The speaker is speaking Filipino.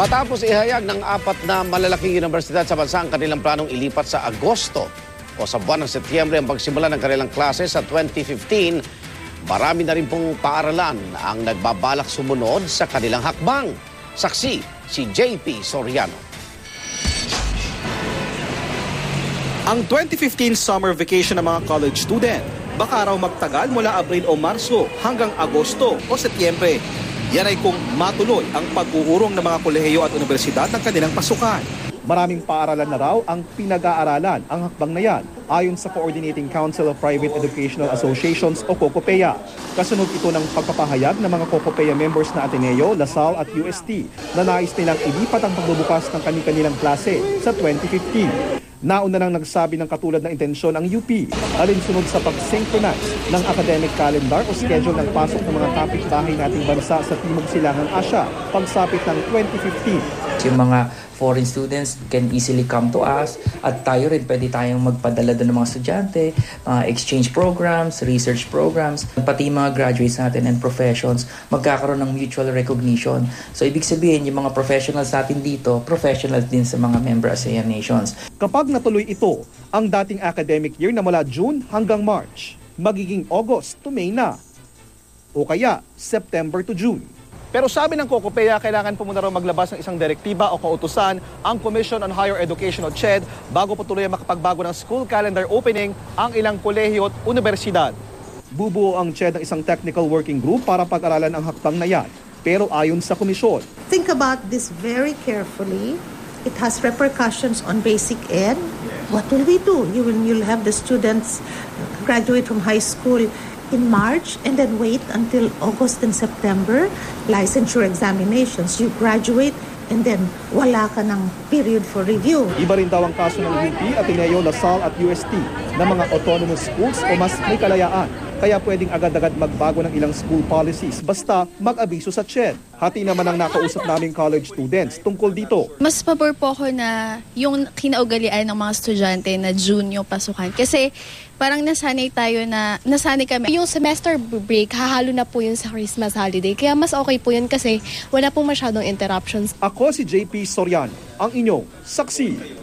Matapos ihayag ng apat na malalaking universidad sa bansa ang kanilang planong ilipat sa Agosto o sa buwan ng Setyembre ang pagsimula ng kanilang klase sa 2015, marami na rin pong paaralan ang nagbabalak sumunod sa kanilang hakbang. Saksi si JP Soriano. Ang 2015 summer vacation ng mga college student baka raw magtagal mula Abril o Marso hanggang Agosto o Setyembre. Yan ay kung matuloy ang pag-uurong ng mga kolehiyo at universidad ng kanilang pasukan. Maraming paaralan na raw ang pinag-aaralan ang hakbang na yan ayon sa Coordinating Council of Private Educational Associations o COCOPEA. Kasunod ito ng pagpapahayag ng mga COCOPEA members na Ateneo, LaSalle at UST na nais nilang ilipat ang pagbubukas ng kanilang klase sa 2015. Nauna nang nagsabi ng katulad na intensyon ang UP alinsunod sa pag-synchronize ng academic calendar o schedule ng pasok ng mga kapitbahay nating bansa sa Timog Silangan Asya pagsapit ng 2015. Yung mga foreign students can easily come to us at tayo rin pwede tayong magpadala doon ng mga estudyante, mga exchange programs, research programs, pati mga graduates natin and professions magkakaroon ng mutual recognition. So ibig sabihin yung mga professionals natin dito, professionals din sa mga member ASEAN nations. Kapag natuloy ito, ang dating academic year na mula June hanggang March, magiging August to May na. O kaya September to June. Pero sabi ng COCOPEA, kailangan po muna raw maglabas ng isang direktiba o kautusan ang Commission on Higher Education o CHED bago po tuloy makapagbago ng school calendar opening ang ilang kolehiyo at universidad. Bubuo ang CHED ng isang technical working group para pag-aralan ang hakbang na yan. Pero ayon sa komisyon, think about this very carefully. It has repercussions on basic ed. What will we do? You will you'll have the students graduate from high school in March and then wait until August and September, licensure examinations. You graduate and then wala ka ng period for review. Iba rin daw ang kaso ng UP, Ateneo, LaSalle at UST na mga autonomous schools o mas may kalayaan. Kaya pwedeng agad-agad magbago ng ilang school policies basta mag-abiso sa CHED. Hati naman ang nakausap naming college students tungkol dito. Mas pabor po ako na yung kinaugalian ng mga estudyante na June yung pasukan. Kasi parang nasanay tayo na, nasanay kami. Yung semester break, hahalo na po yun sa Christmas holiday. Kaya mas okay po yun kasi wala pong masyadong interruptions. Ako si JP Soriano, ang inyong saksi